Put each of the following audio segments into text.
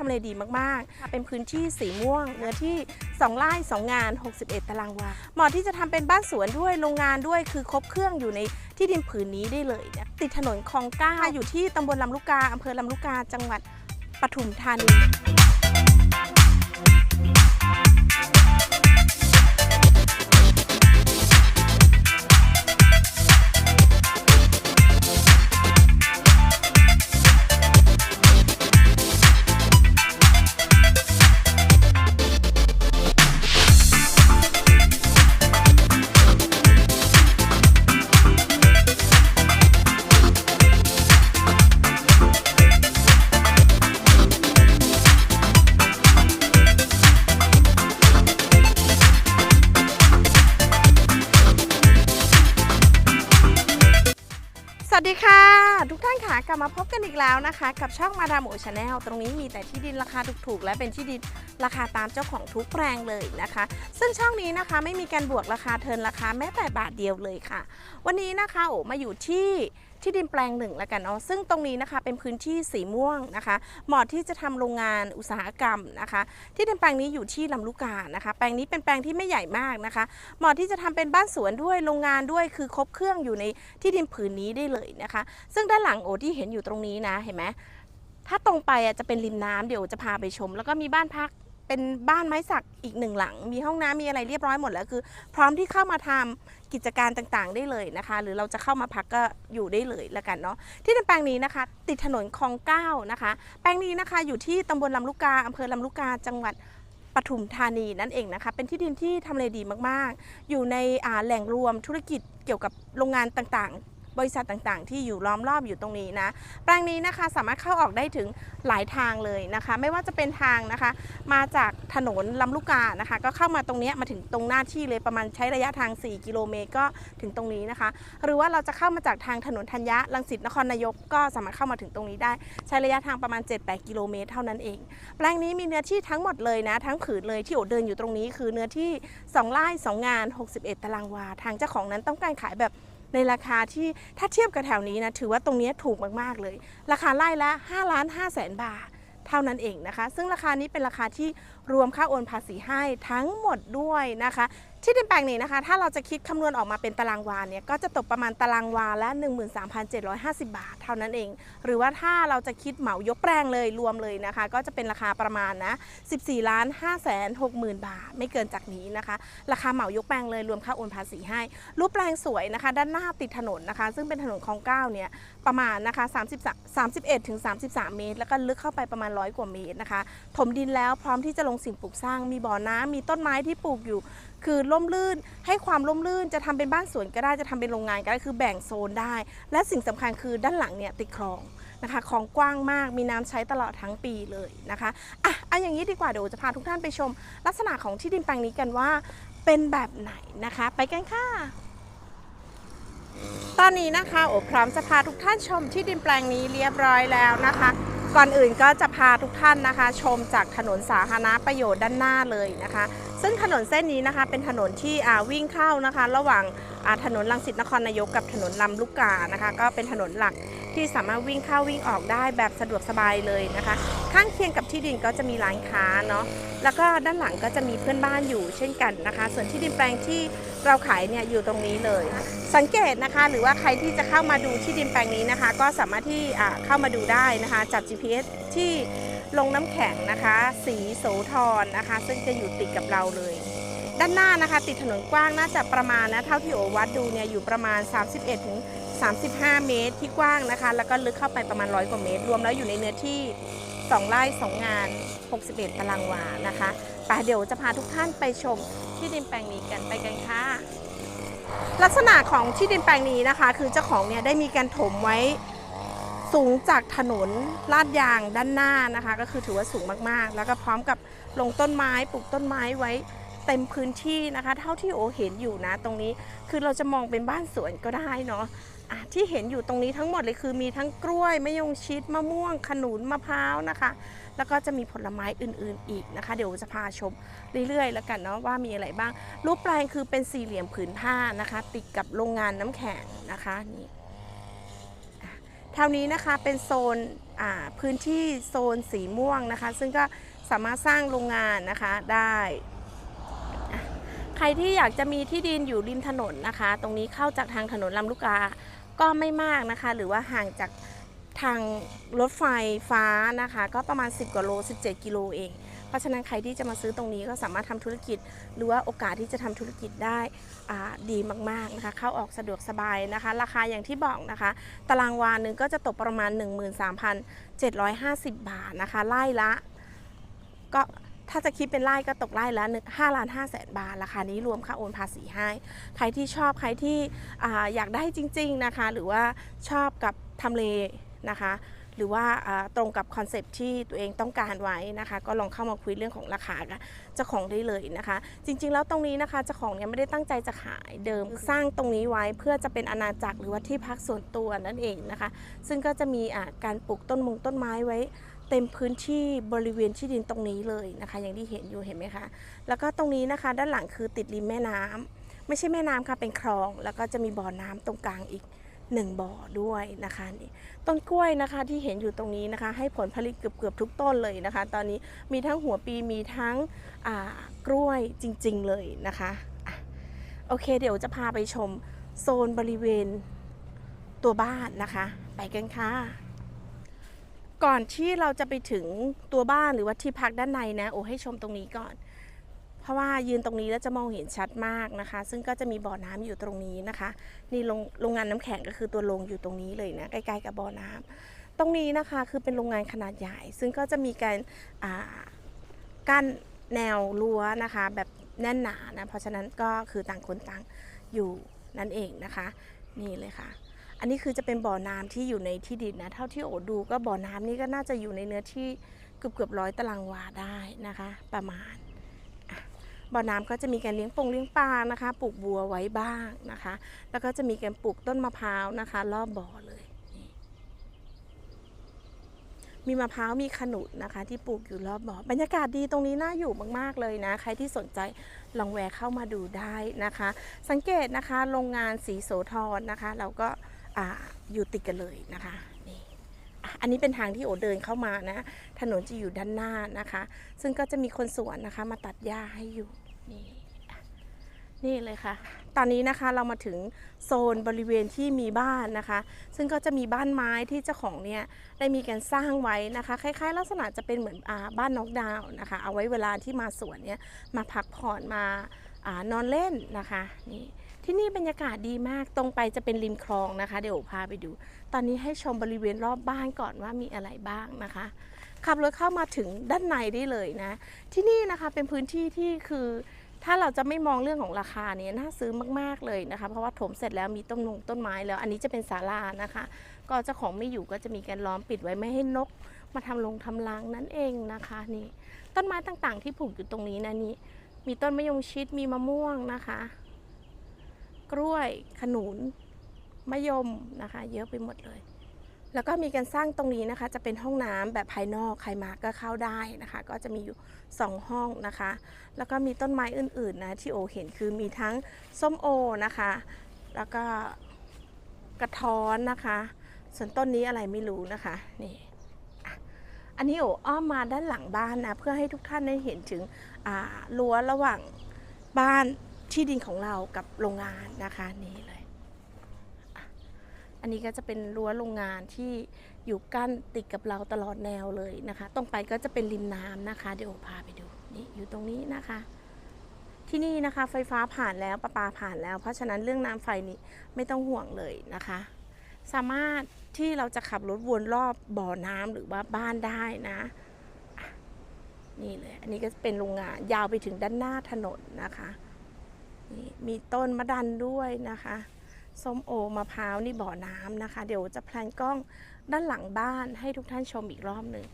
ทำเลดีมากๆ เป็นพื้นที่สีม่วง เนื้อที่ 2ไร่2 งาน 61 ตารางวาเหมาะที่จะทำเป็นบ้านสวนด้วยโรงงานด้วยคือครบเครื่องอยู่ในที่ดินผืนนี้ได้เลยนะติดถนนคลองก้าอยู่ที่ตำบลลำลูกกาอำเภอลำลูกกาจังหวัดปทุมธานี สวัสดีค่ะ ทุกท่านค่ะกลับมาพบกันอีกแล้วนะคะ กับช่องมาดามโอชาแนลตรงนี้มีแต่ที่ดินราคาถูกๆ และเป็นที่ดินราคาตามเจ้าของทุกแปลงเลยนะคะ ซึ่งช่องนี้นะคะไม่มีการบวกราคาเทินราคาแม้แต่บาทเดียวเลยค่ะ วันนี้นะคะโอมาอยู่ที่ที่ดินแปลงหนึ่งแล้วกันเนาะซึ่งตรงนี้นะคะเป็นพื้นที่สีม่วงนะคะเหมาะที่จะทำโรงงานอุตสาหกรรมนะคะ ที่ดินแปลงนี้อยู่ที่ลำลูกกานะคะ แปลงนี้เป็นแปลงที่ไม่ใหญ่มากนะคะ เหมาะที่จะทำเป็นบ้านสวนด้วยโรงงานด้วยคือครบเครื่องอยู่ในที่ดินผืนนี้ได้เลยนะคะ ซึ่งด้านหลังโอที่เห็นอยู่ตรงนี้นะเห็นไหมถ้าตรงไปอะจะเป็นริมน้ำเดี๋ยวจะพาไปชม แล้วก็มีบ้านพักเป็นบ้านไม้สักอีกหนึ่งหลัง มีห้องน้ำมีอะไรเรียบร้อยหมดแล้วคือ พร้อมที่เข้ามาทำกิจการต่างๆ ได้เลยนะคะ หรือเราจะเข้ามาพักก็อยู่ได้เลยละกันเนาะที่แปลงนี้นะคะ ติดถนนคลองเก้านะคะ แปลงนี้นะคะอยู่ที่ตำบลลำลูกกาอำเภอลำลูกกาจังหวัดปทุมธานีนั่นเองนะคะ เป็นที่ดินที่ทำเลดีมากๆ อยู่ในแหล่งรวมธุรกิจเกี่ยวกับโรงงานต่างๆ บริษัทต่างๆ ที่อยู่ล้อมรอบอยู่ตรงนี้นะ แปลงนี้นะคะสามารถเข้าออกได้ถึงหลายทางเลยนะคะ ไม่ว่าจะเป็นทางนะคะ มาจากถนนลำลูกกานะคะ ก็เข้ามาตรงนี้มาถึงตรงหน้าที่เลยประมาณใช้ระยะทาง 4 กิโลเมตรก็ถึงตรงนี้นะคะ หรือว่าเราจะเข้ามาจากทางถนนธัญญะลังสิตนครนายกก็สามารถเข้ามาถึงตรงนี้ได้ ใช้ระยะทางประมาณ 7-8 กิโลเมตรเท่านั้นเอง แปลงนี้มีเนื้อที่ทั้งหมดเลยนะ ทั้งผืนเลยที่โอเดินอยู่ตรงนี้ คือเนื้อที่2ไร่2งาน 61 ตารางวา ทางเจ้าของนั้นต้องการขายแบบ ในราคาที่ถ้าเทียบกับแถวนี้นะถือว่าตรงนี้ถูกมากๆเลย ราคาไล่ละ5ล้าน5แสนบาทเท่านั้นเองนะคะ ซึ่งราคานี้เป็นราคาที่ รวมค่าโอนภาษีให้ทั้งหมดด้วยนะคะ ที่ดินแปลงนี้นะคะ ถ้าเราจะคิดคำนวณออกมาเป็นตารางวาเนี่ยก็จะตกประมาณตารางวาละ 13,750 บาท เท่านั้นเอง หรือว่าถ้าเราจะคิดเหมายกแปลงเลยรวมเลยนะคะ ก็จะเป็นราคาประมาณนะ 14ล้าน5แสน6หมื่นบาท ไม่เกินจากนี้นะคะ ราคาเหมายกแปลงเลยรวมค่าโอนภาษีให้ รูปแปลงสวยนะคะ ด้านหน้าติดถนนนะคะ ซึ่งเป็นถนนคลองเก้าเนี่ยประมาณนะคะ30 31ถึง33 เมตร แล้วก็ลึกเข้าไปประมาณร้อยกว่าเมตรนะคะ ถมดินแล้วพร้อมที่จะลงสิ่งปลูกสร้าง มีบ่อน้ำมีต้นไม้ที่ปลูกอยู่ คือร่มรื่นให้ความร่มรื่นจะทำเป็นบ้านสวนก็ได้จะทำเป็นโรงงานก็ได้คือแบ่งโซนได้ และสิ่งสำคัญคือด้านหลังเนี่ยติดคลองนะคะคลองกว้างมากมีน้ำใช้ตลอดทั้งปีเลยนะคะอะเอาอย่างนี้ดีกว่าเดี๋ยวจะพาทุกท่านไปชม ลักษณะของที่ดินแปลงนี้กันว่า เป็นแบบไหนนะคะ ไปกันค่ะตอนนี้นะคะโอพร้อมจะพาทุกท่านชมที่ดินแปลงนี้เรียบร้อยแล้วนะคะ ก่อนอื่นก็จะพาทุกท่านนะคะ ชมจากถนนสาธารณประโยชน์ด้านหน้าเลยนะคะ ซึ่งถนนเส้นนี้นะคะเป็นถนนที่วิ่งเข้านะคะ ระหว่าง ถนนลังสิตนครนายกกับถนนลำลูกกานะคะ ก็เป็นถนนหลักที่สามารถวิ่งเข้าวิ่งออกได้แบบสะดวกสบายเลยนะคะ ข้างเคียงกับที่ดินก็จะมีร้านค้าเนาะแล้วก็ด้านหลังก็จะมีเพื่อนบ้านอยู่เช่นกันนะคะ ส่วนที่ดินแปลงที่เราขายเนี่ยอยู่ตรงนี้เลย สังเกตนะคะ หรือว่าใครที่จะเข้ามาดูที่ดินแปลงนี้นะคะ ก็สามารถที่เข้ามาดูได้นะคะจับ GPS ที่ลงน้ำแข็งนะคะ สีโสธรนะคะ ซึ่งจะอยู่ติดกับเราเลย ด้านหน้านะคะ ติดถนนกว้างน่าจะประมาณนะเท่าที่โอวัดดูเนี่ยอยู่ประมาณ 31ถึง35 เมตรที่กว้างนะคะ แล้วก็ลึกเข้าไปประมาณร้อยกว่าเมตร รวมแล้วอยู่ในเนื้อที่ 2 ไร่ 2 งาน 61 ตารางวานะคะไปเดี๋ยวจะพาทุกท่านไปชมที่ดินแปลงนี้กันไปกันค่ะ ลักษณะของที่ดินแปลงนี้นะคะ คือเจ้าของเนี่ยได้มีการถมไว้สูงจากถนนลาดยางด้านหน้านะคะ ก็คือถือว่าสูงมากๆ แล้วก็พร้อมกับลงต้นไม้ปลูกต้นไม้ไว้ เต็มพื้นที่นะคะ เท่าที่โอเห็นอยู่นะตรงนี้คือเราจะมองเป็นบ้านสวนก็ได้เนาะะที่เห็นอยู่ตรงนี้ทั้งหมดเลยคือมีทั้งกล้วยมะยงชิดมะม่วง ขนุนมะพร้าวนะคะ แล้วก็จะมีผลไม้อื่นๆอีกนะคะ เดี๋ยวจะพาชมเรื่อยๆ แล้วกันเนาะว่ามีอะไรบ้าง รูปแปลงคือเป็นสี่เหลี่ยมผืนผ้านะคะ ติดกับโรงงานน้ำแข็งนะคะนี่แถวนี้นะคะเป็นโซนพื้นที่โซนสีม่วงนะคะ ซึ่งก็สามารถสร้างโรงงานนะคะได้ ใครที่อยากจะมีที่ดินอยู่ริมถนนนะคะ ตรงนี้เข้าจากทางถนนลำลูกกา ก็ไม่มากนะคะ หรือว่าห่างจากทางรถไฟฟ้านะคะ ก็ประมาณ 10กว่าโล 17 กิโลเอง เพราะฉะนั้นใครที่จะมาซื้อตรงนี้ก็สามารถทำธุรกิจ หรือว่าโอกาสที่จะทำธุรกิจได้อ่าดีมากๆนะคะ เข้าออกสะดวกสบายนะคะ ราคาอย่างที่บอกนะคะ ตารางวาหนึ่งก็จะตกประมาณ 13,750 บาทนะคะไล่ละ ก็ ถ้าจะคิดเป็นไร่ก็ตกไร่ละ5ล้าน5แสนบาทราคานี้รวมค่าโอนภาษีให้ ใครที่ชอบใครที่ออยากได้จริง ๆนะคะ หรือว่าชอบกับทำเลนะคะ หรือว่าตรงกับคอนเซปที่ตัวเองต้องการไว้นะคะ ก็ลองเข้ามาคุยเรื่องของราคากับเจ้าของได้เลยนะคะ จริง ๆ แล้วตรงนี้นะคะเจ้าของเนี่ยไม่ได้ตั้งใจจะขายเดิมสร้างตรงนี้ไว้เพื่อจะเป็นอาณาจักรหรือว่าที่พักส่วนตัวนั่นเองนะคะ ซึ่งก็จะมีการปลูกต้นมงต้นไม้ไว้ เต็มพื้นที่บริเวณที่ดินตรงนี้เลยนะคะ อย่างที่เห็นอยู่เห็นไหมคะแล้วก็ตรงนี้นะคะ ด้านหลังคือติดริมแม่น้ำไม่ใช่แม่น้ำค่ะเป็นคลอง แล้วก็จะมีบ่อน้ำตรงกลางอีกหนึ่งบ่อด้วยนะคะนี่ต้นกล้วยนะคะที่เห็นอยู่ตรงนี้นะคะ ให้ผลผลิตเกือบๆทุกต้นเลยนะคะ ตอนนี้มีทั้งหัวปีมีทั้งกล้วยจริง ๆเลยนะคะอะโอเคเดี๋ยวจะพาไปชมโซนบริเวณตัวบ้านนะคะ ไปกันค่ะ ก่อนที่เราจะไปถึงตัวบ้านหรือว่าที่พักด้านในนะ โอ้ให้ชมตรงนี้ก่อน เพราะว่ายืนตรงนี้แล้วจะมองเห็นชัดมากนะคะ ซึ่งก็จะมีบ่อน้ำอยู่ตรงนี้นะคะ นี่โรงโรงงานน้ำแข็งก็คือตัวโรงอยู่ตรงนี้เลยนะใกล้ๆกับบ่อน้ำตรงนี้นะคะคือเป็นโรงงานขนาดใหญ่ ซึ่งก็จะมีการกั้นแนวรั้วนะคะ แบบแน่นหนานะเพราะฉะนั้นก็คือต่างคนต่างอยู่นั่นเองนะคะ นี่เลยค่ะ อันนี้คือจะเป็นบ่อน้ำที่อยู่ในที่ดินนะ เท่าที่โอดูก็บ่อน้ำนี่ก็น่าจะอยู่ในเนื้อที่เกือบเกือบร้อยตารางวาได้นะคะ ประมาณบ่อน้ำก็จะมีการเลี้ยงปงเลี้ยงปลานะคะ ปลูกบัวไว้บ้างนะคะ แล้วก็จะมีการปลูกต้นมะพร้าวนะคะ รอบบ่อเลย มีมะพร้าวมีขนุนนะคะ ที่ปลูกอยู่รอบบ่อบรรยากาศดีตรงนี้น่าอยู่มากๆเลยนะ ใครที่สนใจลองแวะเข้ามาดูได้นะคะ สังเกตนะคะโรงงานสีโสธรนะคะ เราก็ ออยู่ติดกันเลยนะคะนี่อันนี้เป็นทางที่โอเดินเข้ามานะ ถนนจะอยู่ด้านหน้านะคะ ซึ่งก็จะมีคนสวนนะคะ มาตัดหญ้าให้อยู่นี่นี่เลยค่ะ ตอนนี้นะคะเรามาถึงโซนบริเวณที่มีบ้านนะคะ ซึ่งก็จะมีบ้านไม้ที่เจ้าของเนี่ยได้มีการสร้างไว้นะคะ คล้ายๆ ลักษณะจะเป็นเหมือนอาบ้านนกดาวนะคะ เอาไว้เวลาที่มาสวนเนี่ยมาพักผ่อนมาอานอนเล่นนะคะนี่ ที่นี่บรรยากาศดีมากตรงไปจะเป็นริมคลองนะคะ เดี๋ยวพาไปดู ตอนนี้ให้ชมบริเวณรอบบ้านก่อนว่ามีอะไรบ้างนะคะขับรถเข้ามาถึงด้านในได้เลยนะ ที่นี่นะคะเป็นพื้นที่ที่คือ ถ้าเราจะไม่มองเรื่องของราคาเนี่ยน่าซื้อมากๆเลยนะคะ เพราะว่าถมเสร็จแล้วมีต้นนงต้นไม้แล้ว อันนี้จะเป็นศาลานะคะ ก็เจ้าของไม่อยู่ก็จะมีการล้อมปิดไว้ไม่ให้นก มาทำลงทำรังนั่นเองนะคะนี่ต้นไม้ต่างๆ ที่ปลูกอยู่ตรงนี้นะนี่มีต้นมะยงชิดมีมะม่วงนะคะ กล้วยขนุนมะยมนะคะ เยอะไปหมดเลย แล้วก็มีการสร้างตรงนี้นะคะ จะเป็นห้องน้ำแบบภายนอกใครมาก็เข้าได้นะคะ ก็จะมีอยู่ 2 ห้องนะคะ แล้วก็มีต้นไม้อื่นๆนะที่โอเห็นคือมีทั้งส้มโอนะคะ แล้วก็กระท้อนนะคะ ส่วนต้นนี้อะไรไม่รู้นะคะนี่อันนี้โออ้อมมาด้านหลังบ้านนะเพื่อให้ทุกท่านได้เห็นถึงรั้วระหว่างบ้าน ที่ดินของเรากับโรงงานนะคะนี่เลยอันนี้ก็จะเป็นรั้วโรงงานที่อยู่กั้นติดกับเราตลอดแนวเลยนะคะ ตรงไปก็จะเป็นริมน้ำนะคะ เดี๋ยวพาไปดูนี่อยู่ตรงนี้นะคะ ที่นี่นะคะไฟฟ้าผ่านแล้วประปาผ่านแล้ว เพราะฉะนั้นเรื่องน้ำไฟนี่ไม่ต้องห่วงเลยนะคะ สามารถที่เราจะขับรถวนรอบบ่อน้ำหรือว่าบ้านได้นะนี่เลย อันนี้ก็เป็นโรงงานยาวไปถึงด้านหน้าถนนนะคะ นี่มีต้นมะดันด้วยนะคะส้มโอมะพร้าวนี่บ่อน้ำนะคะ เดี๋ยวจะแพลนกล้องด้านหลังบ้านให้ทุกท่านชมอีกรอบหนึ่ง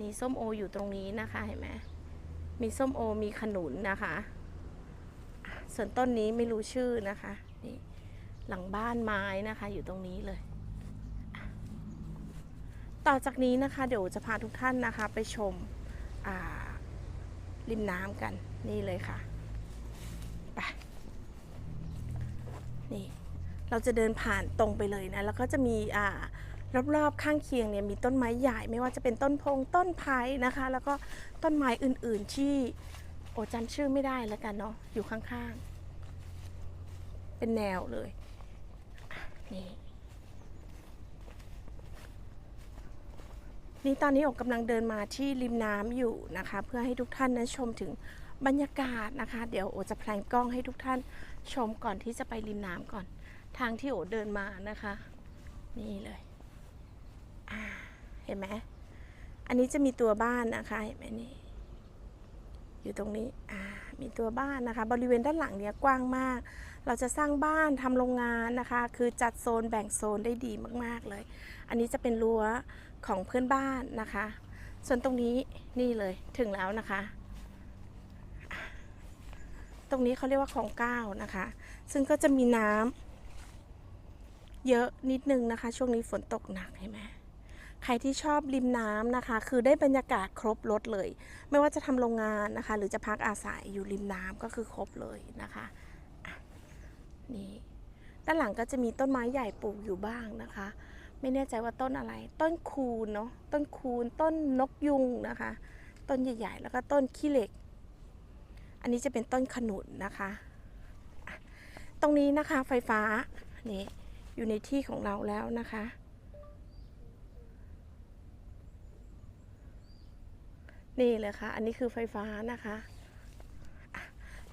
นี่ส้มโออยู่ตรงนี้นะคะเห็นไหมมีส้มโอมีขนุนนะคะ ส่วนต้นนี้ไม่รู้ชื่อนะคะนี่หลังบ้านไม้นะคะ อยู่ตรงนี้เลย ต่อจากนี้นะคะเดี๋ยวจะพาทุกท่านนะคะไปชมริมน้ำกันนี่เลยค่ะไปนี่ เราจะเดินผ่านตรงไปเลยนะ แล้วก็จะมีอ่ารอบๆข้างเคียงเนี่ยมีต้นไม้ใหญ่ไม่ว่าจะเป็นต้นพงต้นไผ่นะคะ แล้วก็ต้นไม้อื่นๆที่โอ้จำชื่อไม่ได้แล้วกันเนาะอยู่ข้างๆ เป็นแนวเลยนี่นี่ตอนนี้อกกำลังเดินมาที่ริมน้ำอยู่นะคะ เพื่อให้ทุกท่านนั้นชมถึงบรรยากาศนะคะ เดี๋ยวโอจะแพลนกล้องให้ทุกท่านชมก่อนที่จะไปริมน้ำก่อน ทางที่โอเดินมานะคะ นี่เลยเห็นไหมอันนี้จะมีตัวบ้านนะคะเห็นไหมนี่อยู่ตรงนี้มีตัวบ้านนะคะ บริเวณด้านหลังเนี้ยกว้างมาก เราจะสร้างบ้านทำโรงงานนะคะ คือจัดโซนแบ่งโซนได้ดีมาก ๆเลย อันนี้จะเป็นรั้วของเพื่อนบ้านนะคะ ส่วนตรงนี้นี่เลยถึงแล้วนะคะ ตรงนี้เขาเรียกว่าคลองเก้านะคะ ซึ่งก็จะมีน้ำ เยอะนิดนึงนะคะ ช่วงนี้ฝนตกหนักเห็นไหมใครที่ชอบริมน้ำนะคะ คือได้บรรยากาศครบรถเลย ไม่ว่าจะทำโรงงานนะคะ หรือจะพักอาศัยอยู่ริมน้ำก็คือครบเลยนะคะะนี่ด้านหลังก็จะมีต้นไม้ใหญ่ปลูกอยู่บ้างนะคะ ไม่แน่ใจว่าต้นอะไร ต้นคูนเนาะต้นคูนต้นนกยุงนะคะ ต้นใหญ่ๆ แล้วก็ต้นขี้เหล็ก อันนี้จะเป็นต้นขนุนนะคะ ตรงนี้นะคะไฟฟ้านี่ อยู่ในที่ของเราแล้วนะคะ นี่เลยค่ะ อันนี้คือไฟฟ้านะคะ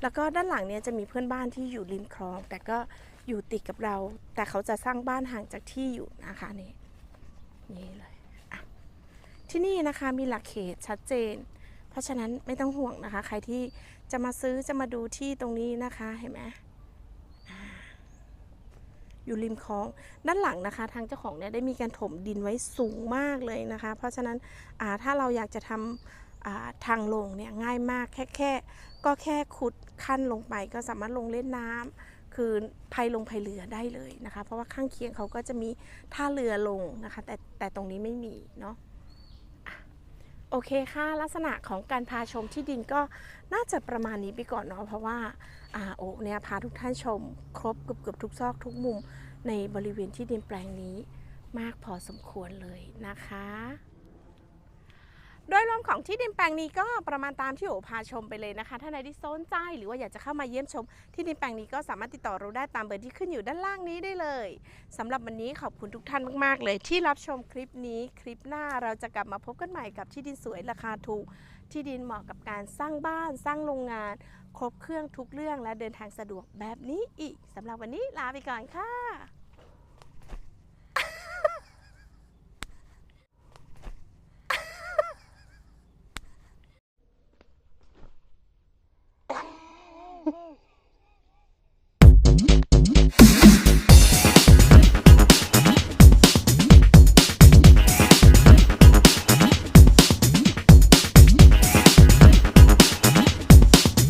แล้วก็ด้านหลังเนี่ยจะมีเพื่อนบ้านที่อยู่ริมคลอง แต่ก็อยู่ติดกับเรา แต่เขาจะสร้างบ้านห่างจากที่อยู่นะคะนี่นี่เลยที่นี่นะคะมีหลักเขตชัดเจน เพราะฉะนั้นไม่ต้องห่วงนะคะ ใครที่จะมาซื้อจะมาดูที่ตรงนี้นะคะเห็นไหม อยู่ริมคลอง ด้านหลังนะคะ ทางเจ้าของเนี่ยได้มีการถมดินไว้สูงมากเลยนะคะ เพราะฉะนั้นถ้าเราอยากจะทำทางลงเนี่ยง่ายมากแค่แค่ก็แค่ขุดขั้นลงไปก็สามารถลงเล่นน้ำคือพายลงพายเรือได้เลยนะคะ เพราะว่าข้างเคียงเขาก็จะมีท่าเรือลงนะคะ แต่แต่ตรงนี้ไม่มีเนาะโอเคค่ะ ลักษณะของการพาชมที่ดินก็น่าจะประมาณนี้ไปก่อนเนาะเพราะว่า โอเนี่ยพาทุกท่านชม ครบเกือบเกือบทุกซอกทุกมุมในบริเวณที่ดินแปลงนี้มากพอสมควรเลยนะคะ โดยรวมของที่ดินแปลงนี้ก็ประมาณตามที่โอพาชมไปเลยนะคะ ถ้าในที่สนใจหรือว่าอยากจะเข้ามาเยี่ยมชม ที่ดินแปลงนี้ก็สามารถติดต่อเราได้ตามเบอร์ที่ขึ้นอยู่ด้านล่างนี้ได้เลยสำหรับวันนี้ขอบคุณทุกท่านมาก ๆ เลย ที่รับชมคลิปนี้ คลิปหน้าเราจะกลับมาพบกันใหม่กับที่ดินสวยราคาถูก ที่ดินเหมาะกับการสร้างบ้านสร้างโรงงาน ครบเครื่องทุกเรื่องและเดินทางสะดวกแบบนี้อีกสำหรับวันนี้ลาไปก่อนค่ะ